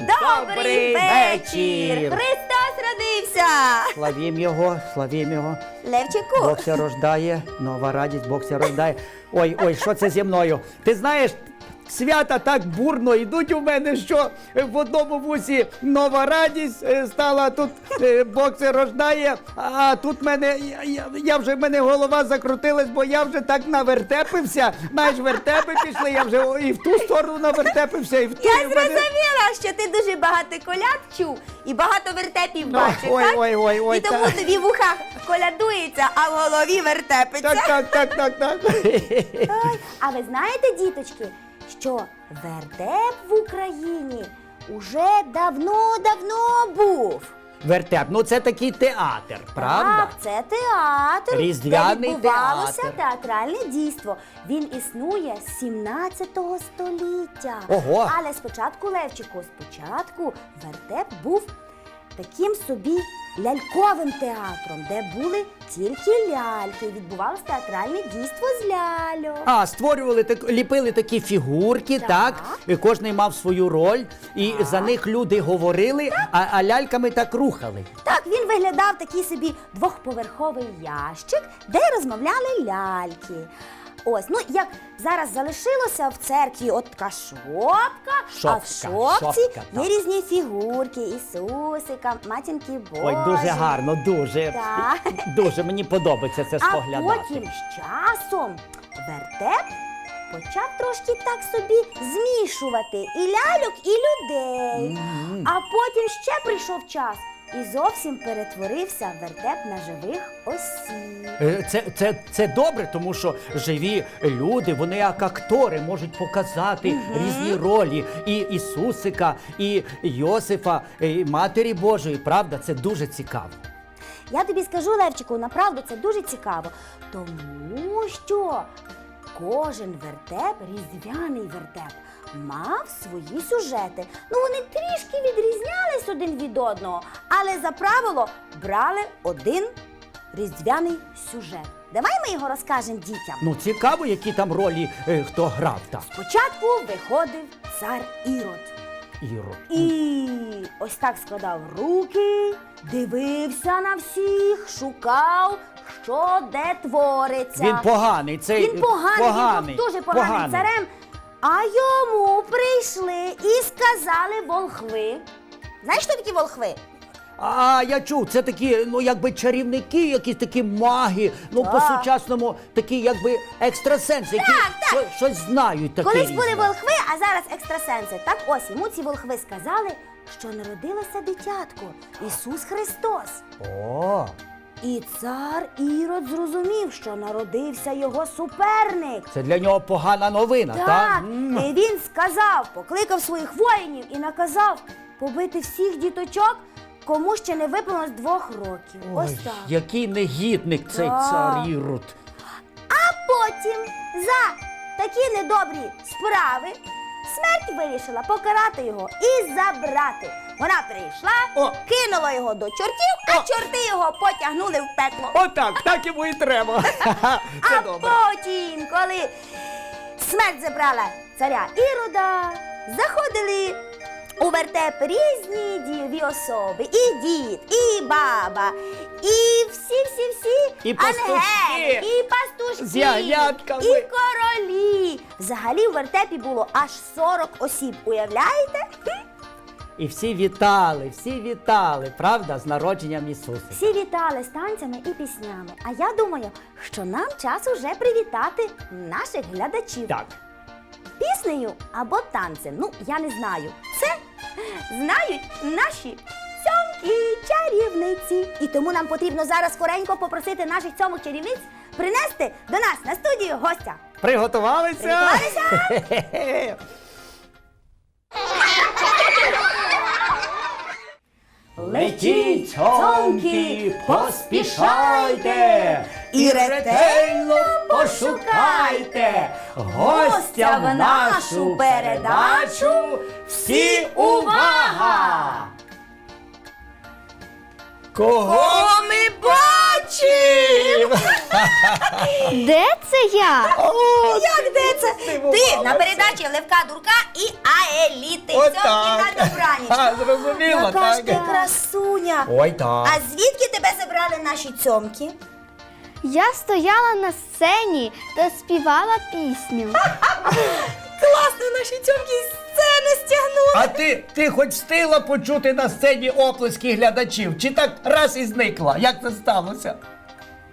добрий вечір! Христос родився! Славім його, славім його. Левчику, Бог ся рождає, нова радість, Бог ся рождає. Ой, ой, що це зі мною? Ти знаєш, свята так бурно йдуть у мене, що в одному вусі нова радість е, стала, тут е, Бог се рождає, а тут мене, я, я, вже в мене голова закрутилась, бо я вже так навертепився. Знаєш, вертепи пішли, я вже і в ту сторону навертепився, і в ту. я мене- зрозуміла, що ти дуже багато коляд чув і багато вертепів Ну, бачив, ой, так? ой, ой, ой, і тому так. тобі в ухах колядується, а в голові вертепиться. Так, так, так, так, так. Ой, а ви знаєте, діточки, що вертеп в Україні уже давно-давно був. Вертеп, ну це такий театр, правда? Так, це театр, Різдвяний де відбувалося театр. театральне дійство. Він існує з 17 століття. Ого! Але спочатку, Левчику, спочатку вертеп був таким собі ляльковим театром, де були тільки ляльки. Відбувалося театральне дійство з ляльок. А, створювали так, ліпили такі фігурки, так. Так. І кожний мав свою роль, і за них люди говорили, а, а ляльками так рухали. Так, він виглядав такий собі двохповерховий ящик, де й розмовляли ляльки. Ось, ну як зараз залишилося в церкві от така шопка, а в Шопка, шопці шопка, є так. різні фігурки, Ісусика, матінки Божі. Ой, дуже гарно, дуже. Так. Дуже мені подобається це А споглядати. потім з часом вертеп почав трошки так собі змішувати і ляльок, і людей. Мгм. А потім ще прийшов час і зовсім перетворився вертеп на живих осіб. Е, Це, це, це добре, тому що живі люди, вони як актори можуть показати різні ролі і Ісусика, і Йосифа, і Матері Божої. Правда, це дуже цікаво. Я тобі скажу, Левчику, направду це дуже цікаво, тому що кожен вертеп, різдвяний вертеп, мав свої сюжети. Ну, вони трішки відрізнялись один від одного, але за правило брали один різдвяний сюжет. Давай ми його розкажемо дітям. Ну, цікаво, які там ролі е, хто грав там. Спочатку виходив цар Ірод. Ірод. І ось так складав руки, дивився на всіх, шукав, що де твориться. Він поганий, цей Він поганий, поганий, він був дуже поганим царем. А йому прийшли і сказали волхви. Знаєш, що такі волхви? А я чув, це такі, ну якби чарівники, якісь такі маги, ну Так. по-сучасному такі, якби екстрасенси, які Так, так. що- щось знають таке. Колись різне. були волхви, а зараз екстрасенси. Так ось йому ці волхви сказали, що народилося дитятко Ісус Христос. О, І цар Ірод зрозумів, що народився його суперник. це для нього погана новина, так? Так, і він сказав, покликав своїх воїнів і наказав побити всіх діточок, кому ще не виповнилось двох років. Ось так. який негідник цей Так. цар Ірод. А потім за такі недобрі справи смерть вирішила покарати його і забрати. Вона прийшла, О. кинула його до чортів, а О. чорти його потягнули в пекло. Отак, так йому і треба. Це а добре. потім, коли смерть забрала царя Ірода, заходили у вертеп різні дієві особи. І дід, і баба, і всі-всі-всі І пастушки. ангели, і пастушки, З і королі. Взагалі в вертепі було аж 40 осіб. Уявляєте? І всі вітали, всі вітали, правда, з народженням Ісуса. Всі вітали з танцями і піснями. А я думаю, що нам час уже привітати наших глядачів. Так. піснею або танцем. Ну, я не знаю. Це знають наші цьомки чарівниці. І тому нам потрібно зараз скоренько попросити наших цьомок чарівниць принести до нас на студію гостя. Приготувалися? Приготувалися? Летіть, цонки, поспішайте і ретельно пошукайте гостя в нашу передачу. Всі увага! Кого ми бачимо? Де це я? Як де це? Ти на передачі Левка Дурка і Аеліти. Сьогодні на добраніч. А, зрозуміло, Яка ж так. ти красуня. Ой, так. А звідки тебе забрали наші цьомки? Я стояла на сцені та співала пісню. Класно, наші цьомки сцени стягнули. А ти, ти хоч встигла почути на сцені оплески глядачів? Чи так раз і зникла? Як це сталося?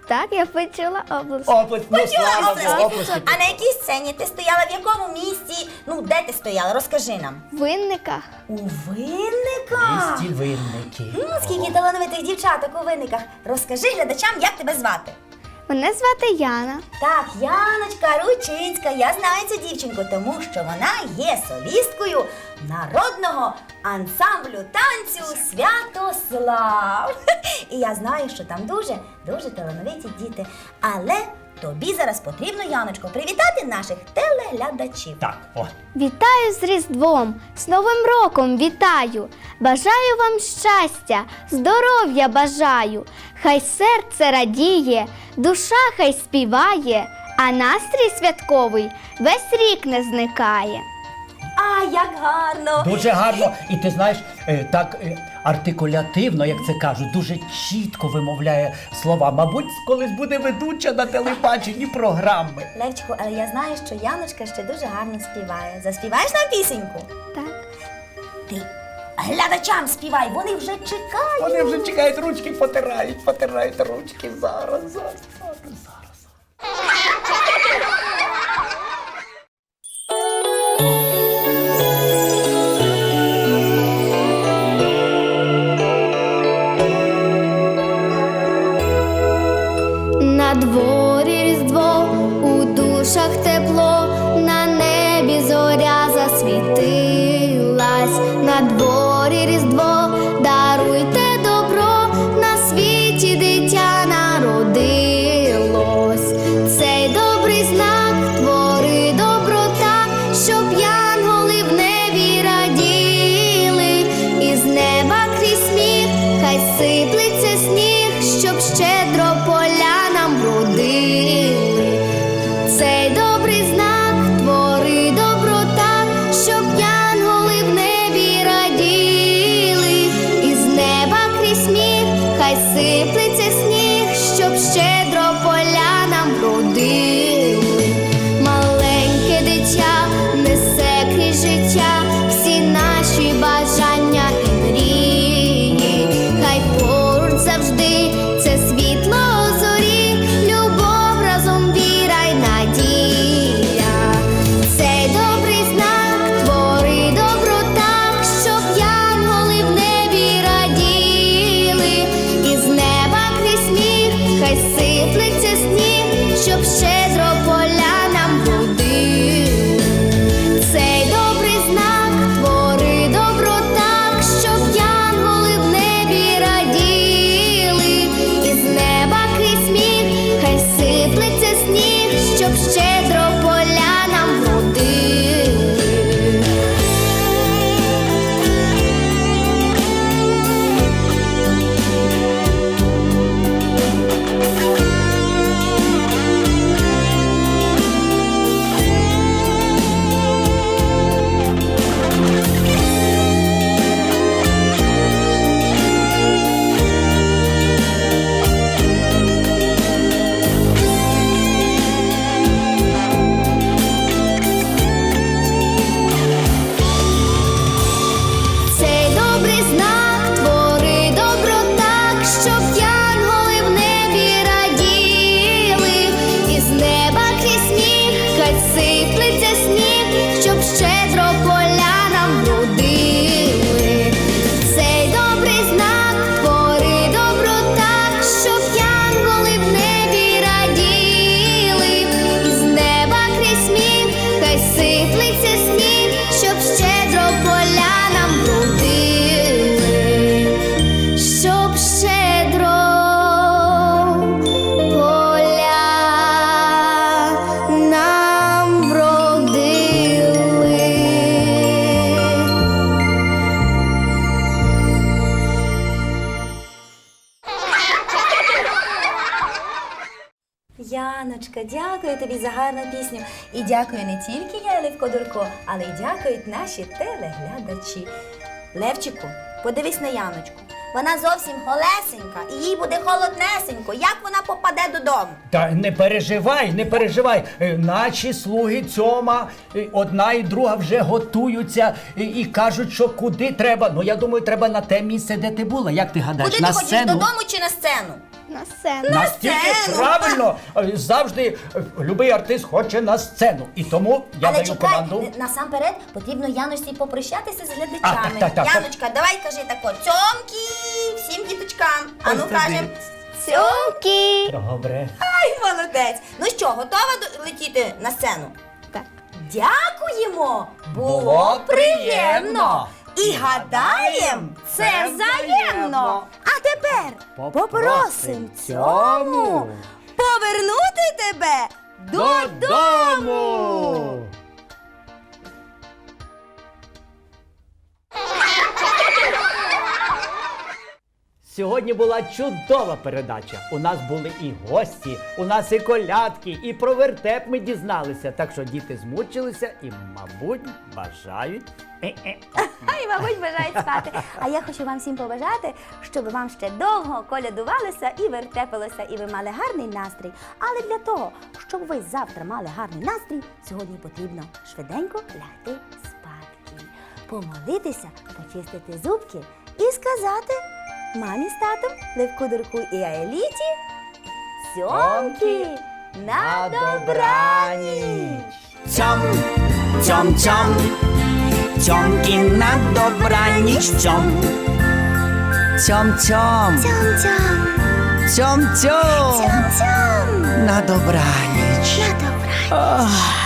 Так, я почула область. Оплески, ну, Почула слава оплески. Богу, оплески. А на якій сцені ти стояла? В якому місці? Ну, де ти стояла? Розкажи нам. В винниках. У винниках. Місті винники. М, Скільки талановитих дівчаток у винниках. Розкажи глядачам, як тебе звати. Мене звати Яна. Так, Яночка Ручинська, я знаю цю дівчинку, тому що вона є солісткою народного ансамблю танцю Святослав. І я знаю, що там дуже, дуже талановиті діти. Але тобі зараз потрібно, Яночко, привітати наших телеглядачів. Так, о. Вітаю з Різдвом, з Новим роком вітаю. Бажаю вам щастя, здоров'я бажаю. Хай серце радіє, душа хай співає, а настрій святковий весь рік не зникає. А, як гарно! Дуже гарно. І ти знаєш, е, так е, артикулятивно, як це кажуть, дуже чітко вимовляє слова. Мабуть, колись буде ведуча на телебаченні програми. Левчику, але я знаю, що Яночка ще дуже гарно співає. Заспіваєш нам пісеньку? Так. Ти глядачам співай, вони вже чекають. Вони вже чекають, ручки потирають, потирають ручки. Зараз, зараз, зараз, зараз. На дворі дякую тобі за гарну пісню. І дякую не тільки я, Левко Дурко, але й дякують наші телеглядачі. Левчику, подивись на Яночку. Вона зовсім голесенька, і їй буде холоднесенько. Як вона попаде додому? Та не переживай, не переживай. Е, Наші слуги цьома, е, одна і друга вже готуються і, і кажуть, що куди треба. Ну я думаю, треба на те місце, де ти була. Як ти гадаєш? Куди на ти хочеш сцену? додому чи на сцену? На сцену. Настільки сцену. правильно е, завжди е, любий артист хоче на сцену. І тому я Але даю чекай, команду. е, насамперед потрібно Яночці попрощатися з глядачами. А, так, так, так. Яночка, давай кажи тако, цьомки всім діточкам. А ну тобі. кажем. Цьомки. Добре. Ай, молодець. Ну що, готова до- летіти на сцену? Так. Дякуємо! Було, Було приємно! приємно. І гадаєм, це взаємно. А тепер Попросим цьому повернути тебе додому! Сьогодні була чудова передача. У нас були і гості, у нас і колядки, і про вертеп ми дізналися. Так що діти змучилися і, мабуть, бажають. Е-е. Мабуть, бажають спати. А я хочу вам всім побажати, щоб вам ще довго колядувалося і вертепилося, і ви мали гарний настрій. Але для того, щоб ви завтра мали гарний настрій, сьогодні потрібно швиденько лягти спадки, помолитися, почистити зубки і сказати мамі з татом, Левку Дурку і Аеліті сьомки на добраніч! Цьом, цьом, цьом, цьомки на добраніч, цьом. Цьом, цьом, Цьом-цьом. цьом, цьом, Цьом-цьом. на добраніч. На добраніч. Ах.